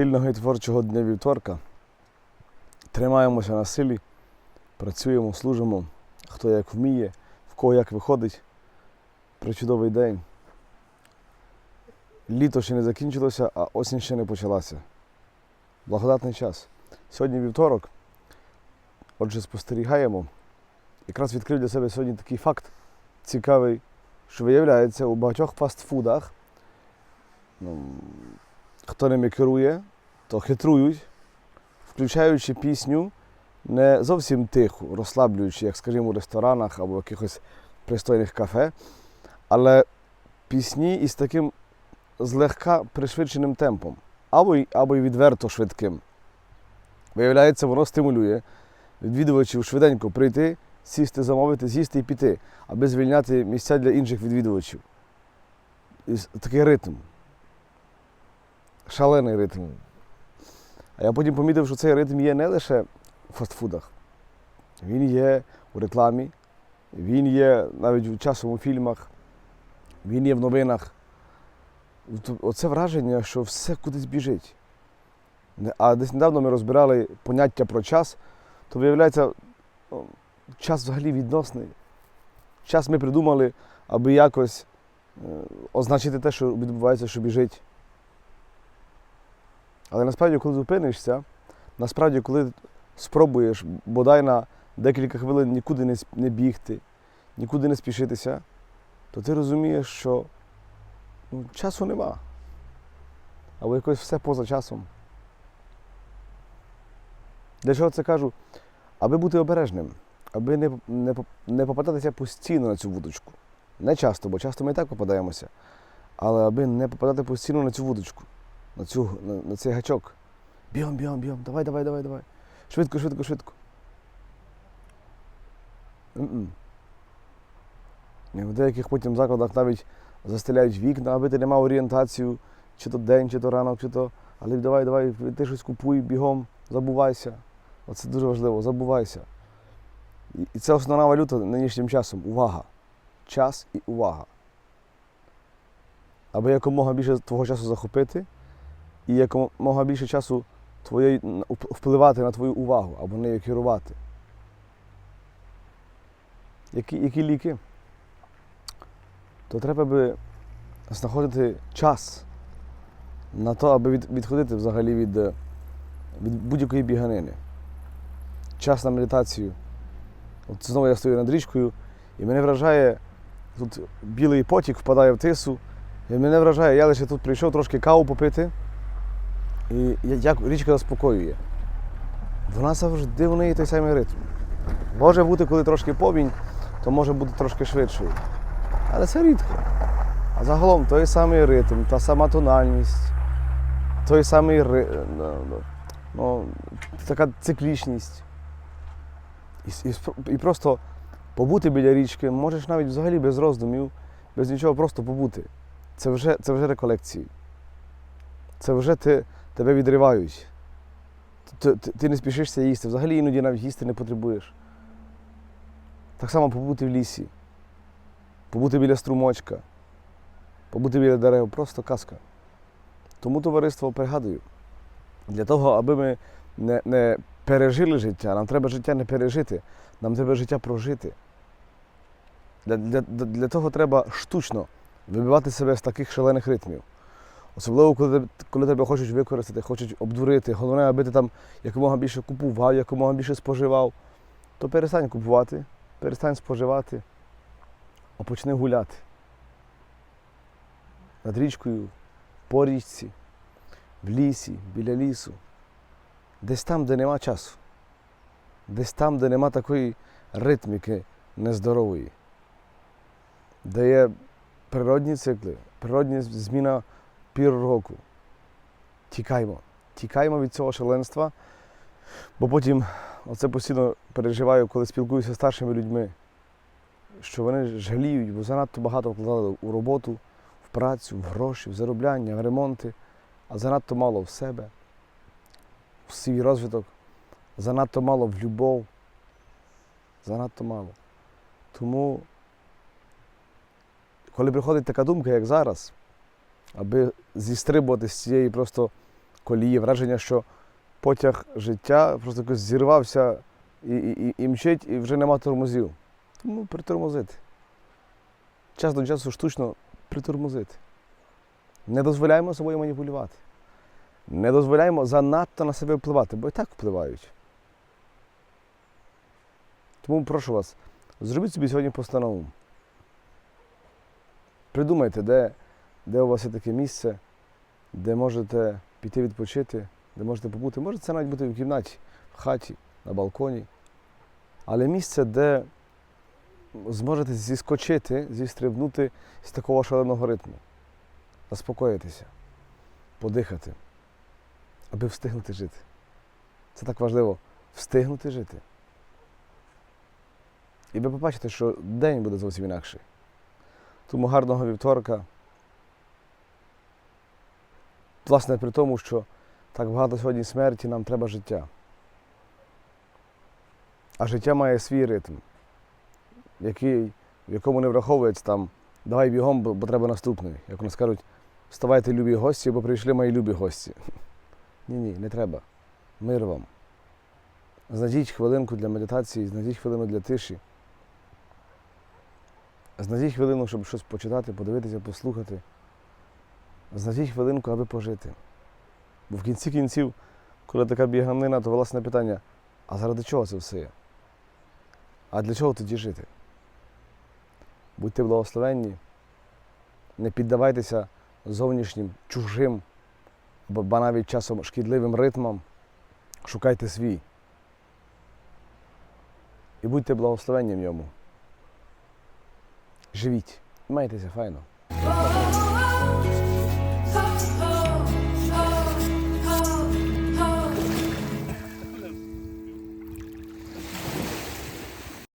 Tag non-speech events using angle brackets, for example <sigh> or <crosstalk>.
сильного і творчого дня вівторка. Тримаємося на силі, працюємо, служимо, хто як вміє, в кого як виходить. Причудовий день. Літо ще не закінчилося, а осінь ще не почалася. Благодатний час. Сьогодні вівторок. Отже, спостерігаємо. Якраз відкрив для себе сьогодні такий факт цікавий, що виявляється у багатьох фастфудах. Ну, хто ними керує, то хитрують, включаючи пісню не зовсім тиху, розслаблюючи, як, скажімо, у ресторанах або в якихось пристойних кафе, але пісні із таким злегка пришвидшеним темпом, або, й- або й відверто швидким. Виявляється, воно стимулює відвідувачів швиденько прийти, сісти, замовити, з'їсти і піти, аби звільняти місця для інших відвідувачів. І такий ритм. Шалений ритм. А я потім помітив, що цей ритм є не лише в фастфудах. Він є у рекламі, він є навіть часом у фільмах, він є в новинах. Оце враження, що все кудись біжить. А десь недавно ми розбирали поняття про час, то виявляється, час взагалі відносний. Час ми придумали, аби якось е, означити те, що відбувається, що біжить. Але насправді, коли зупинишся, насправді, коли спробуєш бодай на декілька хвилин нікуди не, бігти, нікуди не спішитися, то ти розумієш, що ну, часу нема. Або якось все поза часом. Для чого це кажу? Аби бути обережним, аби не, не, не попадатися постійно на цю вудочку. Не часто, бо часто ми і так попадаємося. Але аби не попадати постійно на цю вудочку, на, цю, на, на цей гачок. Бігом, бігом, бігом, давай, давай, давай, давай. Швидко, швидко, швидко. М-м. І В деяких потім закладах навіть застеляють вікна, аби ти не мав орієнтацію, чи то день, чи то ранок, чи то. Але давай, давай, ти щось купуй, бігом, забувайся. Оце дуже важливо, забувайся. І це основна валюта нинішнім часом увага. Час і увага. Аби якомога більше твого часу захопити, і якомога більше часу твоєї, впливати на твою увагу або нею керувати. Які, які ліки? То треба би знаходити час на то, аби від, відходити взагалі від, е, від будь-якої біганини. Час на медитацію. От знову я стою над річкою, і мене вражає, тут білий потік впадає в тису, і мене вражає, я лише тут прийшов трошки каву попити, і як річка заспокоює. Вона завжди в неї той самий ритм. Може бути, коли трошки повінь, то може бути трошки швидшою. Але це рідко. А загалом той самий ритм, та сама тональність, той самий ри... ну, ну, ну, така циклічність. І, і, і просто побути біля річки, можеш навіть взагалі без роздумів, без нічого, просто побути. Це вже, це вже реколекції. Це вже ти, тебе відривають. Ти, ти, ти не спішишся їсти. Взагалі іноді навіть їсти не потребуєш. Так само побути в лісі, побути біля струмочка, побути біля дерев, просто казка. Тому товариство пригадую. Для того, аби ми не, не пережили життя, нам треба життя не пережити, нам треба життя прожити. Для, для, для того треба штучно вибивати себе з таких шалених ритмів. Особливо, коли, коли тебе хочуть використати, хочуть обдурити. Головне, аби ти там якомога більше купував, якомога більше споживав, то перестань купувати, перестань споживати, а почни гуляти. Над річкою, по річці, в лісі, біля лісу. Десь там, де нема часу. Десь там, де нема такої ритміки нездорової. Де є природні цикли, природня зміна пір року. Тікаймо. Тікаймо від цього шаленства, бо потім оце постійно переживаю, коли спілкуюся з старшими людьми, що вони жаліють, бо занадто багато вкладали у роботу, в працю, в гроші, в заробляння, в ремонти, а занадто мало в себе, в свій розвиток, занадто мало в любов, занадто мало. Тому, коли приходить така думка, як зараз, аби зістрибувати з цієї просто колії, враження, що потяг життя просто якось зірвався і, і, і, мчить, і вже нема тормозів. Тому притормозити. Час до часу штучно притормозити. Не дозволяємо собою маніпулювати. Не дозволяємо занадто на себе впливати, бо і так впливають. Тому прошу вас, зробіть собі сьогодні постанову. Придумайте, де, де у вас є таке місце, де можете піти відпочити, де можете побути. Може це навіть бути в кімнаті, в хаті, на балконі. Але місце, де зможете зіскочити, зістрибнути з такого шаленого ритму, заспокоїтися, подихати, аби встигнути жити. Це так важливо встигнути жити. І ви побачите, що день буде зовсім інакший. Тому гарного вівторка. Власне, при тому, що так багато сьогодні смерті, нам треба життя. А життя має свій ритм, який, в якому не враховується там давай бігом, бо, треба наступний. Як вони скажуть, вставайте, любі гості, бо прийшли мої любі гості. <laughs> Ні, ні, не треба. Мир вам. Знайдіть хвилинку для медитації, знайдіть хвилину для тиші. Знайдіть хвилину, щоб щось почитати, подивитися, послухати. Знайдіть хвилинку, аби пожити. Бо в кінці кінців, коли така біганина, то власне питання, а заради чого це все? А для чого тоді жити? Будьте благословенні, не піддавайтеся зовнішнім чужим або навіть часом шкідливим ритмам. Шукайте свій. І будьте благословенні в ньому. Живіть, майтеся файно.